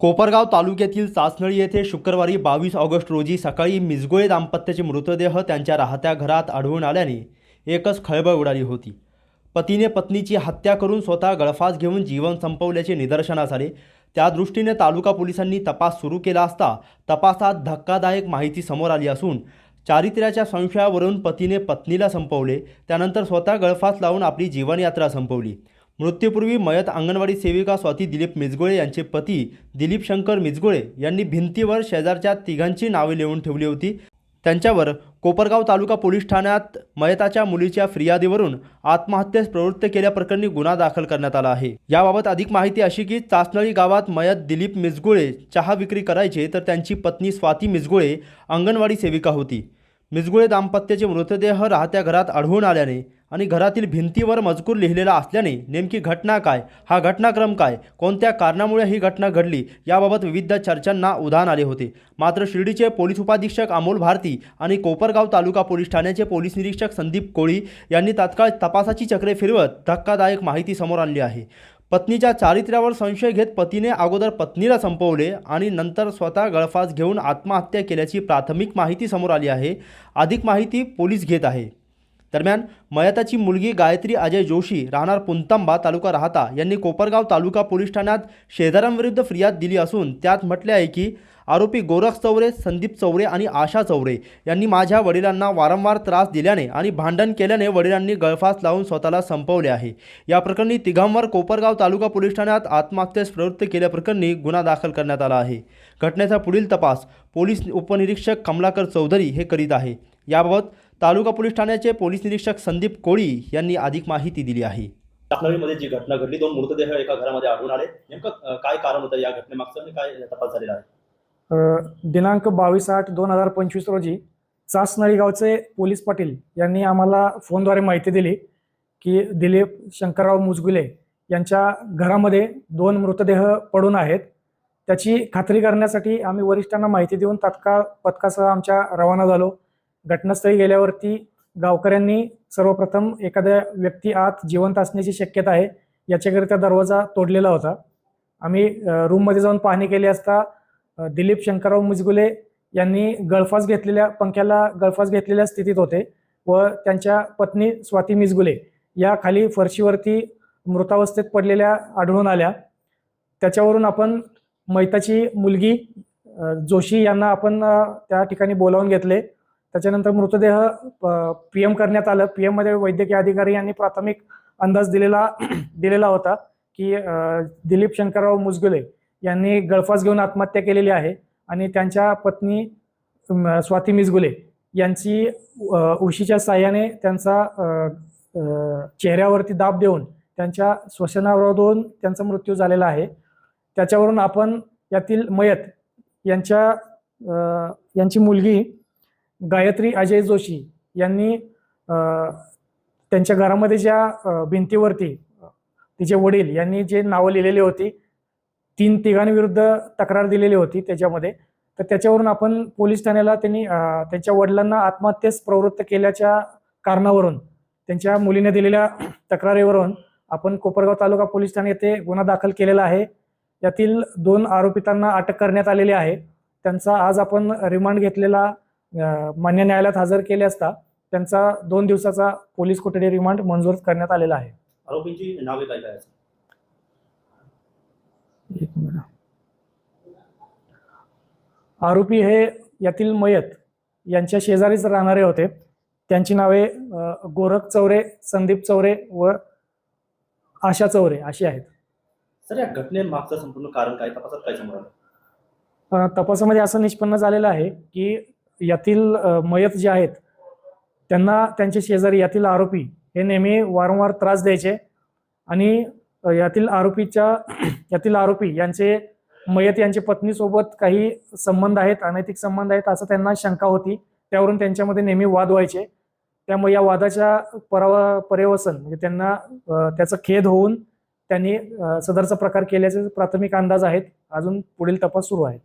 कोपरगाव तालुक्यातील चाचनळी येथे शुक्रवारी बावीस ऑगस्ट रोजी सकाळी मिसगोळे दाम्पत्याचे मृतदेह त्यांच्या राहत्या घरात आढळून आल्याने एकच खळबळ उडाली होती. पतीने पत्नीची हत्या करून स्वतः गळफास घेऊन जीवन संपवल्याचे निदर्शनास आले. त्या दृष्टीने तालुका पोलिसांनी तपास सुरू केला असता तपासात धक्कादायक माहिती समोर आली असून चारित्र्याच्या संशयावरून पतीने पत्नीला संपवले. त्यानंतर स्वतः गळफास लावून आपली जीवनयात्रा संपवली. मृत्यूपूर्वी मयत अंगणवाडी सेविका स्वाती दिलीप मिजगोळे यांचे पती दिलीप शंकर मिजगोळे यांनी भिंतीवर शेजारच्या तिघांची नावे लिहून ठेवली होती. त्यांच्यावर कोपरगाव तालुका पोलीस ठाण्यात मयताच्या मुलीच्या फिर्यादीवरून आत्महत्येस प्रवृत्त केल्याप्रकरणी गुन्हा दाखल करण्यात आला आहे. याबाबत अधिक माहिती अशी की चाचनळी गावात मयत दिलीप मिजगुळे चहा विक्री करायचे तर त्यांची पत्नी स्वाती मिजगुळे अंगणवाडी सेविका होती. मिजगुळे दाम्पत्याचे मृतदेह राहत्या घरात आढळून आल्याने आणि घरातील भिंतीवर मजकूर लिहिलेला असल्याने नेमकी घटना काय हा घटनाक्रम काय कोणत्या कारणामुळे ही घटना घडली याबाबत विविध चर्चांना उधाण आले होते. मात्र शिर्डीचे पोलीस उपाधीक्षक अमोल भारती आणि कोपरगाव तालुका पोलीस ठाण्याचे पोलीस निरीक्षक संदीप कोळी यांनी तात्काळ तपासाची चक्रे फिरवत धक्कादायक माहिती समोर आणली आहे. पत्नीच्या चारित्र्यावर संशय घेत पतीने अगोदर पत्नीला संपवले आणि नंतर स्वतः गळफास घेऊन आत्महत्या केल्याची प्राथमिक माहिती समोर आली आहे. अधिक माहिती पोलीस घेत आहे. दरम्यान मयताची मुलगी गायत्री अजय जोशी राहणार पुंतांबा तालुका राहता यांनी कोपरगाव तालुका पोलीस ठाण्यात शेजाऱ्यांविरुद्ध फिर्याद दिली असून त्यात म्हटले आहे की आरोपी गोरख चौरे संदीप चौरे आणि आशा चौरे यांनी माझ्या वडिलांना वारंवार त्रास दिल्याने आणि भांडण केल्याने वडिलांनी गळफास लावून स्वतःला संपवले आहे. या प्रकरणी तिघांवर कोपरगाव तालुका पोलीस ठाण्यात आत्महत्येस प्रवृत्त केल्याप्रकरणी गुन्हा दाखल करण्यात आला आहे. घटनेचा पुढील तपास पोलीस उपनिरीक्षक कमलाकर चौधरी हे करीत आहे. याबाबत तालुका पोलीस ठाण्याचे पोलीस निरीक्षक संदीप कोळी यांनी अधिक माहिती दिली आहे. टाकनळीमध्ये जी घटना घडली दोन मृतदेह एका घरामध्ये आढळून आले. नेमकं काय कारण होतं या घटनेमागचं काय तपास झालेला आहे? दिनांक बावीस आठ दोन हजार पंचवीस रोजी चासनळी गावचे पोलीस पाटील यांनी आम्हाला फोनद्वारे माहिती दिली की दिलीप शंकरराव मुजगुले यांच्या घरामध्ये दोन मृतदेह पडून आहेत. त्याची खात्री करण्यासाठी आम्ही वरिष्ठांना माहिती देऊन तात्काळ पथकासह आमच्या रवाना झालो. घटनास्थळी गेल्यावरती गावकऱ्यांनी सर्वप्रथम एखाद्या व्यक्ती आत जिवंत असण्याची शक्यता आहे याच्याकरिता दरवाजा तोडलेला होता. आम्ही रूममध्ये जाऊन पाहणी केली असता दिलीप शंकरराव मुजगुले यांनी गळफास घेतलेल्या पंख्याला गळफास घेतलेल्या स्थितीत होते व त्यांच्या पत्नी स्वाती मिजगुले या खाली फरशीवरती मृतावस्थेत पडलेल्या आढळून आल्या. त्याच्यावरून आपण मैताची मुलगी जोशी यांना आपण त्या ठिकाणी बोलावून घेतले. त्याच्यानंतर मृतदेह पी एम करण्यात आलं. पी मध्ये वैद्यकीय अधिकारी यांनी प्राथमिक अंदाज दिलेला दिलेला होता की दिलीप शंकरराव मुजगुले यांनी गळफास घेऊन आत्महत्या केलेली आहे आणि त्यांच्या पत्नी स्वाती मिसगुले यांची उशीच्या साह्याने त्यांचा चेहऱ्यावरती दाब देऊन त्यांच्या श्वसनावरून त्यांचा मृत्यू झालेला आहे. त्याच्यावरून आपण यातील मयत यांच्या यांची मुलगी गायत्री अजय जोशी यांनी त्यांच्या घरामध्ये ज्या भिंतीवरती तिचे वडील यांनी जे नावं लिहिलेली होती तीन तिघांविरुद्ध तक्रार दिलेली होती त्याच्यामध्ये तर त्याच्यावरून आपण पोलीस ठाण्याला त्यांनी त्यांच्या वडिलांना आत्महत्येस प्रवृत्त केल्याच्या कारणावरून त्यांच्या मुलीने दिलेल्या तक्रारीवरून आपण कोपरगाव तालुका पोलीस ठाणे येथे गुन्हा दाखल केलेला आहे. यातील दोन आरोपितांना अटक करण्यात आलेली आहे. त्यांचा आज आपण रिमांड घेतलेला मान्य न्यायालयात हजर केले असता त्यांचा दोन दिवसाचा पोलीस कोठडी रिमांड मंजूर करण्यात आलेला आहे. आरोपींची नावे काय काय आहेत? एक मिनिट. आरोपी हे यातील मयत यांच्या शेजारीच राहणारे होते. त्यांची नावे गोरख चौरे संदीप चौरे व आशा चौरे अशी आहेत. सर या घटनेमागचं संपूर्ण कारण काय? तपासात काय समोर तपासामध्ये असं निष्पन्न झालेलं आहे की यातील मयत जे आहेत त्यांना त्यांचे शेजारी यातील आरोपी हे नेहमी वारंवार त्रास द्यायचे आणि यातील आरोपीच्या यातील आरोपी यांचे मयत यांच्या पत्नीसोबत काही संबंध आहेत अनैतिक संबंध आहेत असं त्यांना शंका होती. त्यावरून त्यांच्यामध्ये नेहमी वाद व्हायचे. त्यामुळे या वादाच्या परावा पर्यवसन म्हणजे त्यांना त्याचं त्याचा खेद होऊन त्यांनी सदरचा प्रकार केल्याचे प्राथमिक अंदाज आहेत. अजून पुढील तपास सुरू आहेत.